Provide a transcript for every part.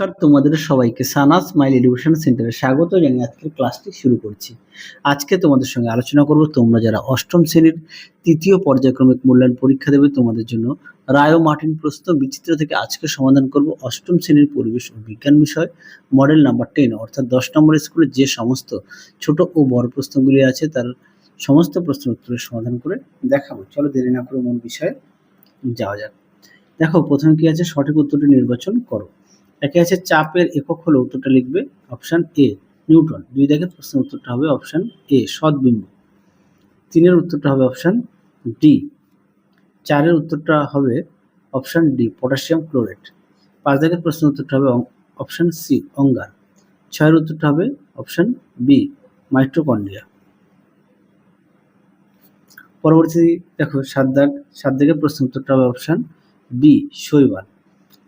নমস্কার, তোমাদের সবাইকে সানাস মাইল এডুকেশন সেন্টারে স্বাগত জানিয়ে আজকের ক্লাসটি শুরু করছি। আজকে তোমাদের সঙ্গে আলোচনা করব, তোমরা যারা অষ্টম শ্রেণির তৃতীয় পর্যায়ক্রমিক মূল্যায়ন পরীক্ষা দেবে, তোমাদের জন্য রায় মার্টিন প্রশ্ন বিচিত্র থেকে আজকে সমাধান করব অষ্টম শ্রেণির পরিবেশ ও বিজ্ঞান বিষয় মডেল নাম্বার টেন অর্থাৎ দশ নম্বর স্কুলে যে সমস্ত ছোট ও বড় প্রশ্নগুলি আছে, তার সমস্ত প্রশ্ন উত্তরের সমাধান করে দেখাবো। চলো দেরি না করে মূল বিষয়ে যাওয়া যাক। দেখো, প্রথমে কি আছে? সঠিক উত্তরটি নির্বাচন করো। একে আছে চাপের একক হলো উত্তরটা লিখবে অপশান এ, নিউটন। দুই দাগের প্রশ্নের উত্তরটা হবে অপশান এ সদ্বিম্ব তিনের উত্তরটা হবে অপশান ডি। চারের উত্তরটা হবে অপশান ডি, পটাশিয়াম ক্লোরেট পাঁচ দাগের প্রশ্নের উত্তরটা হবে অপশান সি, অঙ্গার। ছয়ের উত্তরটা হবে অপশান বি মাইট্রোকন্ড্রিয়া পরবর্তী দেখো সাত দাগ সাত দাগের প্রশ্ন উত্তরটা হবে অপশান বি, শৈবাল।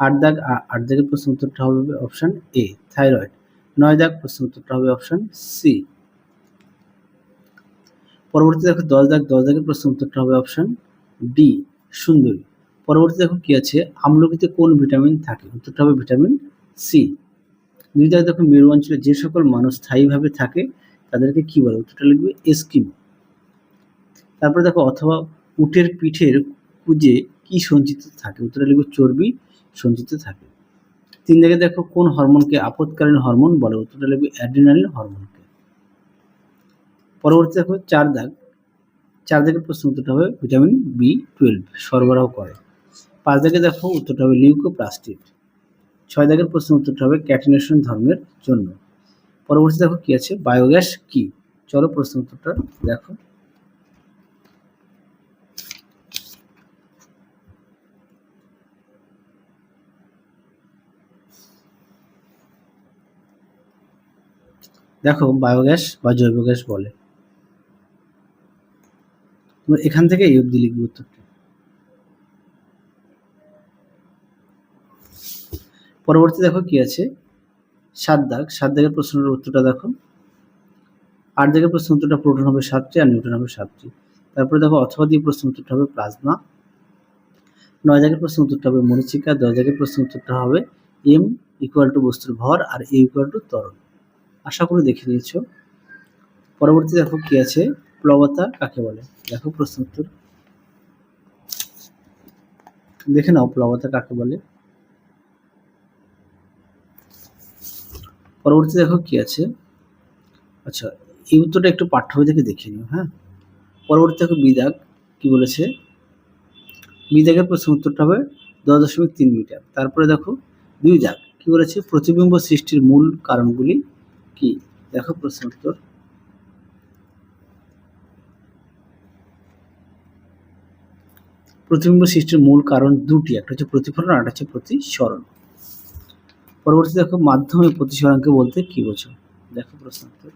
আট দাগ আট দাগের প্রশ্ন উত্তরটা হবে অপশান এ থাইরয়েড নয় দাগ প্রশ্ন উত্তরটা হবে অপশান সি পরবর্তী দেখো দশ দাগ, দশ দাগের প্রশ্ন উত্তরটা হবে অপশান ডি সুন্দরী। পরবর্তী দেখো কি আছে? আমলকিতে কোন ভিটামিন থাকে? উত্তরটা হবে ভিটামিন সি দুই দাগ দেখো মেরু অঞ্চলে যে সকল মানুষ স্থায়ীভাবে থাকে, তাদেরকে কি বলে? উত্তরটা লিখবে এস্কিমো। তারপরে দেখো অথবা উটের পিঠের কুজে কি সঞ্চিত থাকে? উত্তরটা লিখবে চর্বি। সঞ্চিত থাকে। তিন দিকে দেখো কোন হরমোনকে আপদকালীন হরমোন বলে, উত্তরটা লিখবে অ্যাড্রিনালিন হরমোনকে। পরবর্তী দেখো চার দাগ। চার দাগের প্রশ্ন উত্তরটা হবে ভিটামিন বি টুয়েলভ সরবরাহ করে। পাঁচ দাগে দেখো উত্তরটা হবে লিউকোপ্লাস্টিক ছয় দাগের প্রশ্ন উত্তরটা হবে ক্যাটিনেশন ধর্মের জন্য। পরবর্তী দেখো কি আছে? বায়োগ্যাস কি? চলো প্রশ্ন উত্তরটা দেখো। দেখো বায়োগ্যাস বা জৈব গ্যাস বলে। এখান থেকে এই অব্দি লিখবে উত্তরটা। পরবর্তী দেখো কি আছে? সাত দাগ। সাত দাগের প্রশ্নের উত্তরটা দেখো। আট দাগের প্রশ্ন উত্তরটা প্রোটন হবে সাতটি আর নিউটন হবে সাতটি। তারপরে দেখো অথবা দিয়ে প্রশ্ন উত্তরটা হবে প্লাজমা। নয় দাগের প্রশ্ন উত্তরটা হবে মরিচিকা। দশ দাগের প্রশ্ন উত্তরটা হবে এম ইকুয়াল টু বস্তুর ভর আর এ ইকুয়াল টু তরল আশা করি দেখে নিয়েছো। পরবর্তী দেখো কি আছে, প্লবতা কাকে বলে? দেখো প্রশ্ন উত্তর। দেখে নাও প্লবতা কাকে বলে। পরবর্তী দেখো কি আছে। আচ্ছা এই উত্তরটা একটু পাঠ্য থেকে দেখে নিও হ্যাঁ। পরবর্তী দেখো বিদাগ কি বলেছে। বিদাগের প্রশ্ন উত্তরটা হবে দশ দশমিক তিন মিটার। তারপরে দেখো দুই দাগ কি বলেছে, প্রতিবিম্ব সৃষ্টির মূল কারণগুলি কি? দেখো প্রশ্ন উত্তর। প্রতিবিম্ব সৃষ্টির মূল কারণ দুটি, একটা হচ্ছে প্রতিফলন আর হচ্ছে প্রতিসরণ। পরবর্তী দেখো মাধ্যমে প্রতিসরণকে বলতে কি বোঝো? দেখো প্রশ্ন উত্তর।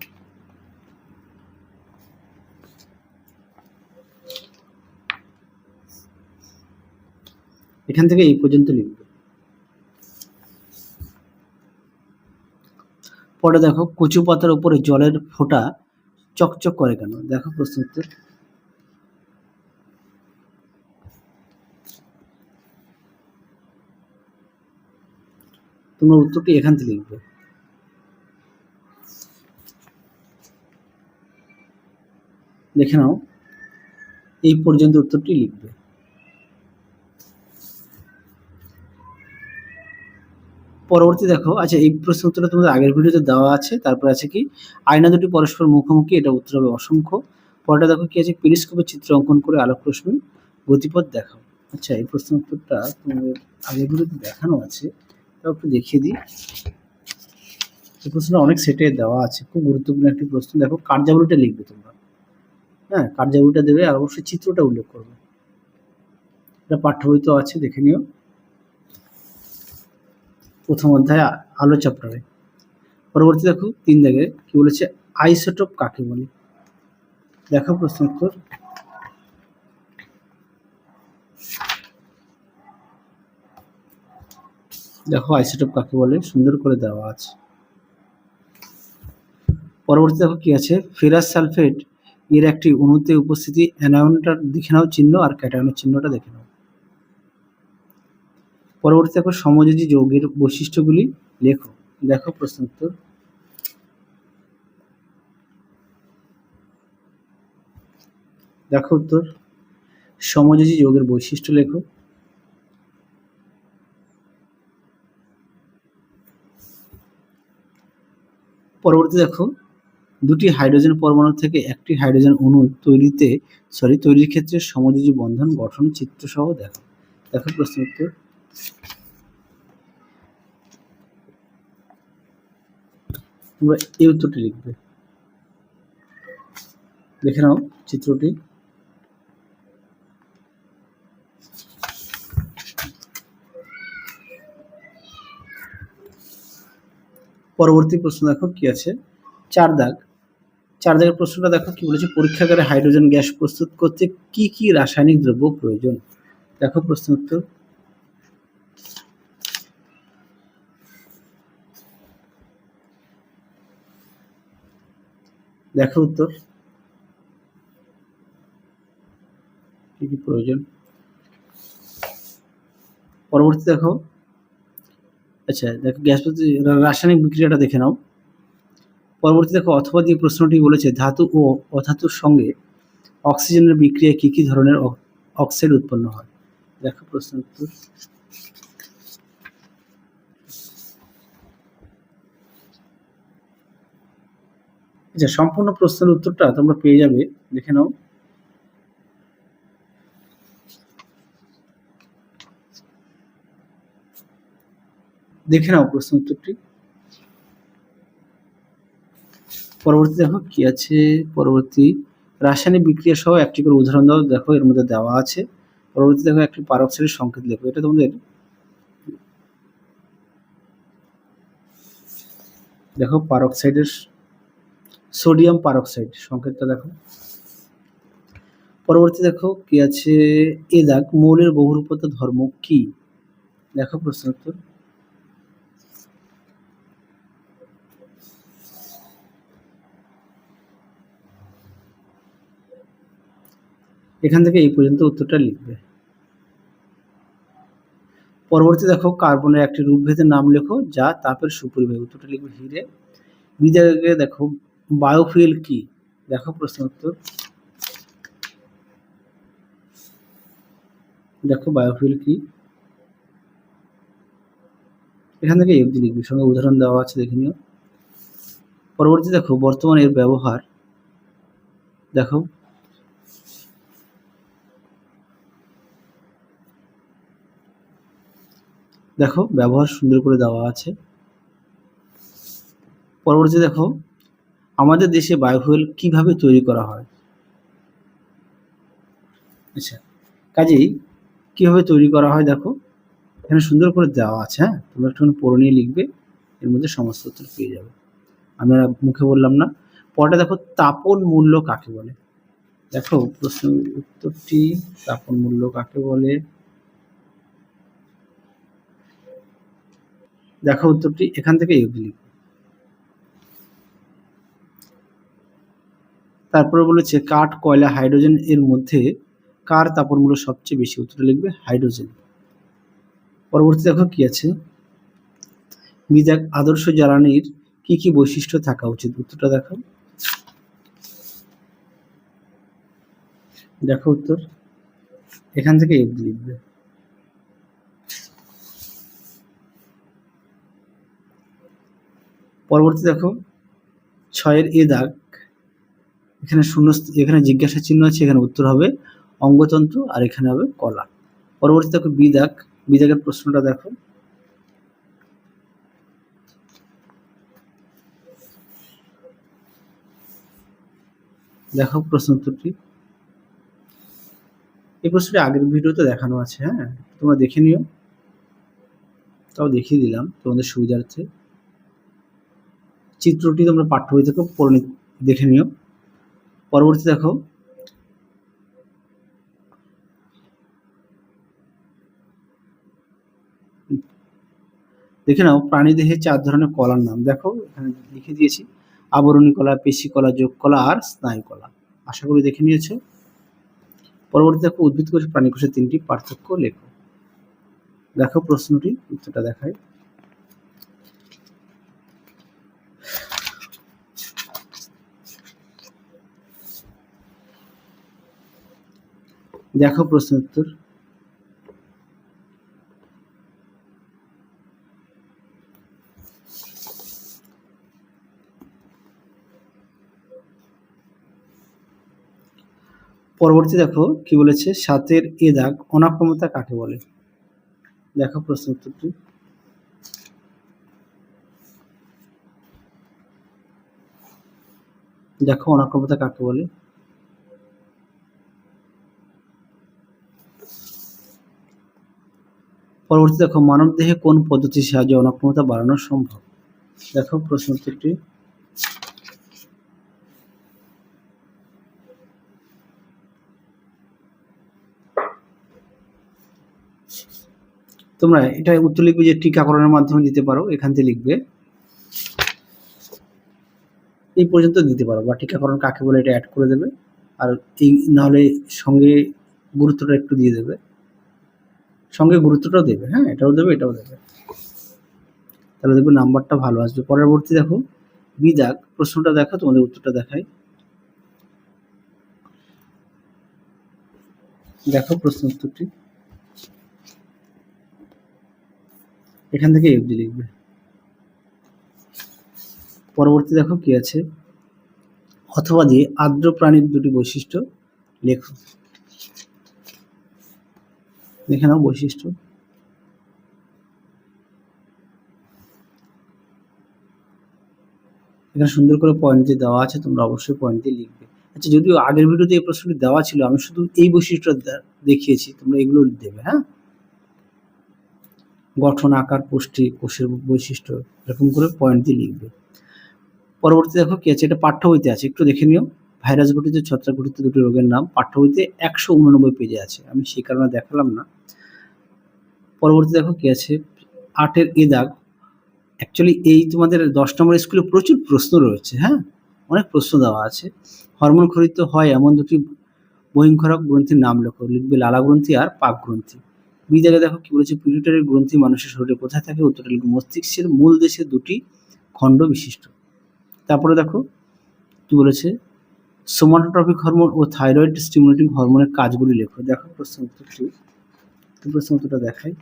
এখান থেকে এই পর্যন্ত লিখবে। পরে দেখো কচু পাতার উপরে জলের ফোঁটা চকচক করে কেন? দেখো প্রশ্ন উত্তর তোমরা উত্তরটি এখান থেকে লিখবে। দেখে নাও, এই পর্যন্ত উত্তরটি লিখবে। পরবর্তী দেখো আচ্ছা এই প্রশ্ন উত্তরটা তোমাদের আগের ভিডিওতে দেওয়া আছে, তারপর আছে কি? আয়না দুটি পরস্পর মুখোমুখি, এটা উত্তর হবে অসংখ্য। পরটা দেখো কি আছে? পেরিস্কোপের চিত্র অঙ্কন করে আলোক রশ্মি, গতিপথ দেখাও। আচ্ছা এই প্রশ্ন উত্তরটা তোমাদের আগের ভিডিওতে দেখানো আছে, তাও একটু দেখিয়ে দিই। এই প্রশ্নটা অনেক সেটে দেওয়া আছে, খুব গুরুত্বপূর্ণ একটি প্রশ্ন। দেখো, কার্যাবলীটা লিখবে তোমরা। হ্যাঁ কার্যাবলীটা দেবে আর অবশ্যই চিত্রটা উল্লেখ করবে। এটা পাঠ্য বইতেও আছে, দেখে নিও। প্রথম অধ্যায় আলো চ্যাপ্টারে। পরবর্তী দেখো, তিন দাগে কি বলেছে? আইসোটোপ কাকে বলে? দেখো প্রশ্ন উত্তর দেখো আইসোটোপ কাকে বলে? সুন্দর করে দেওয়া আছে। পরবর্তী দেখো কি আছে? ফেরাস সালফেট এর একটি অণুতে উপস্থিতি অ্যানায়নটার, দেখে নাও চিহ্ন আর ক্যাটায়নের চিহ্নটা দেখে নাও। পরবর্তী দেখো সমযোজী যৌগের বৈশিষ্ট্যগুলি লেখো। দেখো প্রশ্ন উত্তর দেখো উত্তর। সমযোজী যোগের বৈশিষ্ট্য লেখো। পরবর্তী দেখো, দুটি হাইড্রোজেন পরমাণু থেকে একটি হাইড্রোজেন অণু তৈরিতে সরি তৈরির ক্ষেত্রে সমযোজী বন্ধন, গঠন, চিত্র সহ দেখো। দেখো প্রশ্ন উত্তর তোমরা এই উত্তরটি লিখবে। দেখে নাও চিত্রটি। পরবর্তী প্রশ্ন দেখো কি আছে? চার দাগ। চার দাগের প্রশ্নটা দেখো কি বলেছে? পরীক্ষাগারে হাইড্রোজেন গ্যাস প্রস্তুত করতে কি কি রাসায়নিক দ্রব্য প্রয়োজন? দেখো প্রশ্ন উত্তর। দেখো উত্তর। কি কি প্রয়োজন? পরবর্তী দেখো। আচ্ছা দেখো গ্যাস রাসায়নিক বিক্রিয়াটা দেখে নাও। পরবর্তী দেখো, অথবা দিয়ে প্রশ্নটি বলেছে, ধাতু ও অধাতুর সঙ্গে অক্সিজেনের বিক্রিয়ায় কি কি ধরনের অক্সাইড উৎপন্ন হয়? দেখো প্রশ্ন উত্তর। আচ্ছা সম্পূর্ণ প্রশ্নের উত্তরটা তোমরা পেয়ে যাবে। দেখে নাও। দেখে নাও প্রশ্ন উত্তরটি। পরবর্তী দেখো কি আছে? পরবর্তী, রাসায়নিক বিক্রিয়া সহ একটি করে উদাহরণ দাও। দেখো, এর মধ্যে দেওয়া আছে। পরবর্তী দেখো একটি পারক্সাইডের সংকেত লেখো। এটা তোমাদের দেখো, পারক্সাইডের সোডিয়াম পারক্সাইড, সংকেতটা দেখো। পরবর্তী দেখো, কি আছে? এ দাগ মৌলের বহুরূপত ধর্ম কি? দেখো প্রশ্ন উত্তর। এখান থেকে এই পর্যন্ত উত্তরটা লিখবে। পরবর্তী দেখো, কার্বনের একটি রূপভেদের নাম লেখো, যা তাপের সুপরিবাহী। উত্তরটা লিখবে হিরে। বিদায়কে দেখো বায়োফুয়েল কি? দেখো প্রশ্ন উত্তর। দেখো বায়োফুয়েল কি? এখান থেকে এফডি লিখবি। সঙ্গে উদাহরণ দেওয়া আছে, দেখে নিও। পরবর্তী দেখো বর্তমানে এর ব্যবহার। দেখো। দেখো, ব্যবহার সুন্দর করে দেওয়া আছে। পরবর্তী দেখো আমাদের দেশে বায়োফুয়েল কীভাবে তৈরি করা হয়? আচ্ছা কাজেই কীভাবে তৈরি করা হয় দেখো, এখানে সুন্দর করে দেওয়া আছে হ্যাঁ? তোমরা একটু পড়ে নিয়ে লিখবে, এর মধ্যে সমস্ত উত্তর পেয়ে যাবে। আমি মুখে বললাম না। পরটা দেখো, তাপন মূল্য কাকে বলে? দেখো প্রশ্ন উত্তরটি তাপন মূল্য কাকে বলে? দেখো উত্তরটি এখান থেকে এগিয়ে তারপরে বলেছে, কাঠ, কয়লা, হাইড্রোজেন এর মধ্যে কার তাপন মূল্য সবচেয়ে বেশি? উত্তরে লিখবে, হাইড্রোজেন। পরবর্তী দেখো কি আছে? বিদাক আদর্শ জ্বালানির কি কি বৈশিষ্ট্য থাকা উচিত? উত্তরটা দেখো। দেখো উত্তর। এখান থেকে এফ লিখবে। পরবর্তী দেখো, ছয়ের এ দাগ এখানে শূন্য এখানে জিজ্ঞাসা চিহ্ন আছে, এখানে উত্তর হবে অঙ্গতন্ত্র আর এখানে হবে কলা। পরবর্তী দেখো বি দাগ বি দাগের প্রশ্নটা দেখো। দেখো প্রশ্ন উত্তরটি। এই প্রশ্নটি আগের ভিডিওতে দেখানো আছে হ্যাঁ? তোমরা দেখে নিও। তাও দেখিয়ে দিলাম তোমাদের সুবিধার্থে। চিত্রটি তোমরা পাঠ্য বই থেকে পড়ে দেখে নিও। পরবর্তী দেখো। দেখে নাও, প্রাণী প্রাণীদেহে চার ধরনের কলার নাম। দেখো, এখানে লিখে দিয়েছি। আবরণী কলা, পেশি কলা, যোগ কলা আর স্নায়ু কলা। আশা করি দেখে নিয়েছো। পরবর্তী দেখো, উদ্ভিদ কোষ প্রাণী কোষের তিনটি পার্থক্য লেখো। দেখো প্রশ্নটি উত্তরটা দেখায় দেখো প্রশ্ন উত্তর। পরবর্তী দেখো কি বলেছে, সাতের এ দাগ অনাক্রমতা কাকে বলে? দেখো প্রশ্ন উত্তরটি। দেখো অনাক্রমতা কাকে বলে? পরবর্তী দেখো, মানব দেহে কোন পদ্ধতির সাহায্যে অনাক্রমতা বাড়ানো সম্ভব? দেখো, প্রশ্ন উত্তরটি তোমরা এটা উত্তর লিখবে যে টিকাকরণের মাধ্যমে দিতে পারো, এখান থেকে লিখবে। এই পর্যন্ত দিতে পারো, বা টিকাকরণ কাকে বলে এটা অ্যাড করে দেবে। আর এই নাহলে সঙ্গে গুরুত্বটা একটু দিয়ে দেবে। সঙ্গে গুরুত্বটাও দেবে হ্যাঁ? এটাও দেবে এটাও দেবে। তাহলে দেখবে নাম্বারটা ভালো আসবে। পরবর্তী দেখো বিদাগ প্রশ্নটা দেখো, তোমাদের উত্তরটা দেখাই। দেখো প্রশ্ন উত্তরটি। এখান থেকে এফডি লিখবে। পরবর্তী দেখো কি আছে? অথবা দিয়ে আর্দ্র প্রাণীর দুটি বৈশিষ্ট্য লেখো। দেখে নাও বৈশিষ্ট্য। এখানে সুন্দর করে পয়েন্ট দিয়ে দেওয়া আছে, তোমরা অবশ্যই পয়েন্ট দিয়ে লিখবে। আচ্ছা যদিও আগের ভিডিওতে এই প্রশ্নটি দেওয়া ছিল, আমি শুধু এই বৈশিষ্ট্য দেখিয়েছি, তোমরা এগুলো দেবে হ্যাঁ? গঠন, আকার, পুষ্টি, কোষের বৈশিষ্ট্য, এরকম করে পয়েন্ট দিয়ে লিখবে। পরবর্তী দেখো কি আছে, এটা পাঠ্য বইতে আছে, একটু দেখে নিও। ভাইরাস ঘটিত ছত্রাক ঘটিত দুটি রোগের নাম পাঠ্য বইতে একশো উননব্বই পেজে আছে। আমি সেই কারণে দেখালাম না। পরবর্তী দেখো কি আছে? আটের এ দাগ। অ্যাকচুয়ালি এই তোমাদের দশ নম্বর স্কুলে প্রচুর প্রশ্ন রয়েছে হ্যাঁ? অনেক প্রশ্ন দেওয়া আছে। হরমোন খরিত হয় এমন দুটি বহিংখরক গ্রন্থির নাম লেখো। লিখবে লালা গ্রন্থি আর পাক গ্রন্থি। বি জায়গায় দেখো কি বলেছে পিউটারি গ্রন্থি মানুষের শরীরে কোথায় থাকে? উত্তরটা লিখবে, মস্তিষ্কের মূল দেশে দুটি খণ্ড বিশিষ্ট। তারপরে দেখো কি বলেছে সোমাটোট্রপিক হরমোন ও থাইরয়েড স্টিমুলেটিং হরমোনের কাজগুলি লেখো। দেখো প্রশ্ন উত্তরটি প্রশ্ন দেখাই।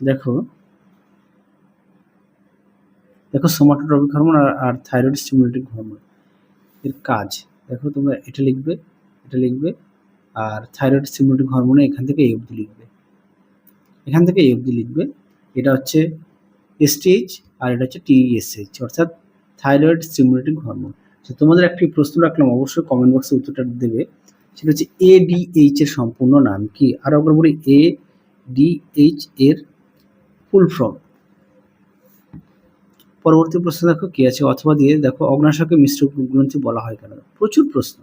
দেখো। দেখো সোমাটোট্রপিক হরমোন আর আর থাইরয়েড স্টিমুলেটিং হরমোন এর কাজ। দেখো, তোমরা এটা লিখবে এটা লিখবে, আর থাইরয়েড স্টিমুলেটিং হরমোনে এখান থেকে এই অবধি লিখবে। এখান থেকে এই অবধি লিখবে, এটা হচ্ছে এসটিএইচ আর এটা হচ্ছে টিএসএইচ অর্থাৎ থাইরয়েড স্টিমুলেটিং হরমোন তো তোমাদের একটি প্রশ্ন রাখলাম, অবশ্যই কমেন্ট বক্সে উত্তরটা দেবে। সেটা হচ্ছে এডিএইচ এর সম্পূর্ণ নাম কি? আর একবার বলি এ ডি এইচ এর ফুল ফর্ম পরবর্তী প্রশ্ন দেখো, কি আছে? অথবা দিয়ে দেখো, অগ্নাশয়কে মিশ্র গ্রন্থি বলা হয় কেন? প্রচুর প্রশ্ন।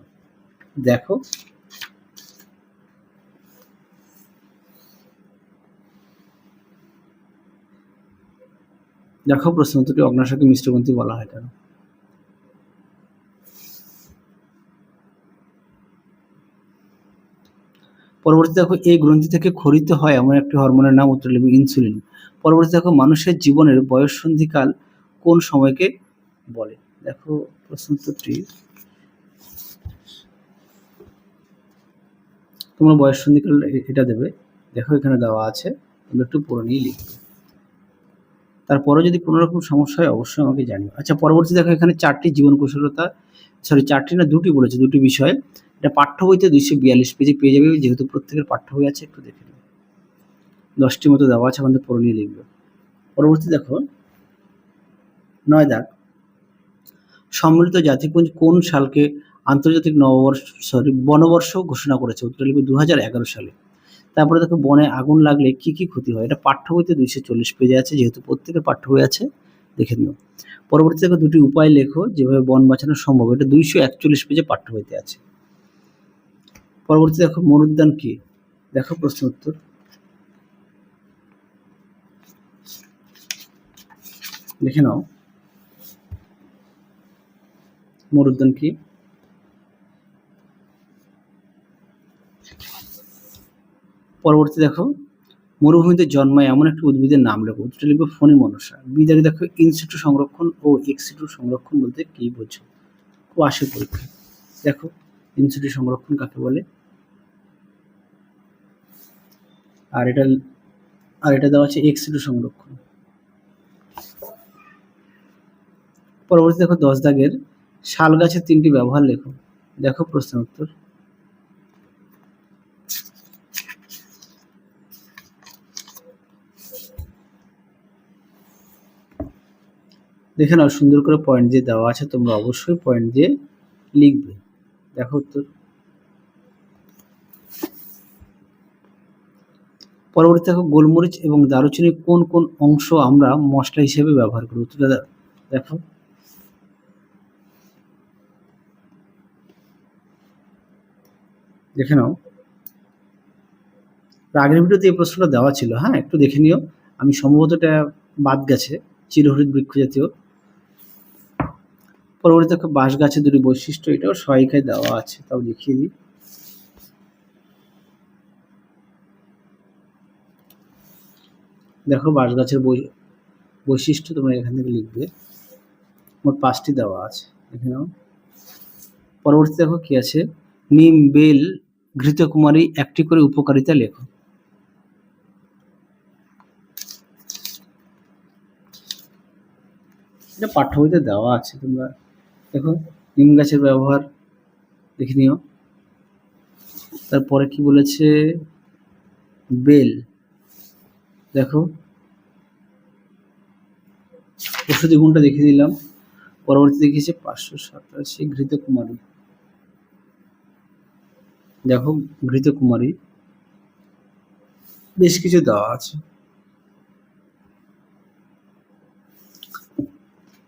দেখো। দেখো প্রশ্ন উত্তরটি, অগ্নাশয়কে মিশ্র গ্রন্থি বলা হয় কেন? পরবর্তী দেখো, এই গ্রন্থি থেকে খরিত হয় এমন একটি হরমোনের নাম উত্তর লিখবে ইনসুলিন পরবর্তী দেখো, মানুষের জীবনের বয়ঃসন্ধিকাল কোন সময়কে বলে? দেখো তোমরা বয়ঃসন্ধিকাল এ- এটা দেবে। দেখো, এখানে দেওয়া আছে। তোমরা একটু পড়ে নিয়ে লিখবে। তারপরে যদি কোনো রকম সমস্যা হয়, অবশ্যই আমাকে জানিও। আচ্ছা পরবর্তী দেখো, এখানে চারটি জীবন কৌশলতা সরি চারটি না, দুটি বলেছে, দুটি বিষয়। এটা পাঠ্য বইতে দুইশো বিয়াল্লিশ পেজে পেয়ে যাবে, যেহেতু প্রত্যেকের পাঠ্য বই আছে, একটু দেখে নেবে দশটি মতো দেওয়া আছে, আমাদের পড়ে নিয়ে লিখবে। পরবর্তী দেখো, নয় দাগ। সম্মিলিত জাতিপুঞ্জ কোন সালকে আন্তর্জাতিক নববর্ষ সরি বনবর্ষ ঘোষণা করেছে? উত্তর লিখবে দু হাজার এগারো সালে। তারপরে দেখো, বনে আগুন লাগলে কি কি ক্ষতি হয়? এটা পাঠ্য বইতে দুইশো চল্লিশ পেজে আছে, যেহেতু প্রত্যেকের পাঠ্য বই আছে, দেখে নিও। পরবর্তী দেখো, দুটি উপায় লেখো, যেভাবে বন বাঁচানো সম্ভব। এটা দুইশো একচল্লিশ পেজে পাঠ্য বইতে আছে। পরবর্তী দেখো মরুদ্যান কি? দেখো প্রশ্ন উত্তর। দেখে নাও। মরুদ্যান কি? পরবর্তী দেখো, মরুভূমিতে জন্মায় এমন একটি উদ্ভিদের নাম লেখো উত্তরটা লিখবে ফণি মনসা। বিদারি দেখো ইনসিটু সংরক্ষণ ও এক্সিটু সংরক্ষণ বলতে কি বোঝো? ও আসে পরীক্ষা। দেখো ইনসিডি সংরক্ষণ কাকে বলে? আর এটা আর এটা দেওয়া আছে এক্সিডি সংরক্ষণ। পরবর্তী দেখো দশ দাগের শাল গাছের তিনটি ব্যবহার লেখো। দেখো প্রশ্ন উত্তর। দেখে নাও সুন্দর করে পয়েন্ট দিয়ে দেওয়া আছে, তোমরা অবশ্যই পয়েন্ট দিয়ে লিখবে। দেখো উত্তর। পরবর্তী দেখো গোলমরিচ এবং দারুচিনির কোন কোন অংশ আমরা মশলা হিসেবে ব্যবহার করি দেখো। দেখে নাও। আগের ভিডিওতে এই প্রশ্নটা দেওয়া ছিল হ্যাঁ? একটু দেখে নিও। আমি সম্ভবত এটা বাদ গেছে, চিরহরিত বৃক্ষ জাতীয়। পরবর্তীতে দেখো বাঁশ গাছের দুটি বৈশিষ্ট্য, এটাও সহায়িকায় দেওয়া আছে, তাও দেখিয়ে দিই। দেখো বাঁশ গাছের বৈশিষ্ট্য তোমরা এখান থেকে লিখবে। মোট পাঁচটি দেওয়া আছে, দেখে নাও। পরবর্তী দেখো কি আছে? নিম, বেল, ঘৃতকুমারী, একটি করে উপকারিতা লেখো। এটা পাঠ্য বইতে দেওয়া আছে, তোমরা দেখো, নিম গাছের ব্যবহার দেখে নিও। তারপরে কি বলেছে? বেল। দেখো। ওষুধি গুণটা দেখিয়ে দিলাম। পরবর্তী দেখিয়েছে পাঁচশো সাতাশি ঘৃত কুমারী। দেখো, ঘৃত কুমারী। বেশ কিছু দেওয়া আছে।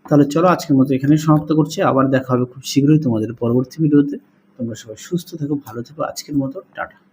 তাহলে চলো আজকের মতো এখানে সমাপ্ত করছি। আবার দেখা হবে খুব শীঘ্রই তোমাদের পরবর্তী ভিডিওতে। তোমরা সবাই সুস্থ থেকো, ভালো থেকো। আজকের মতো টাটা।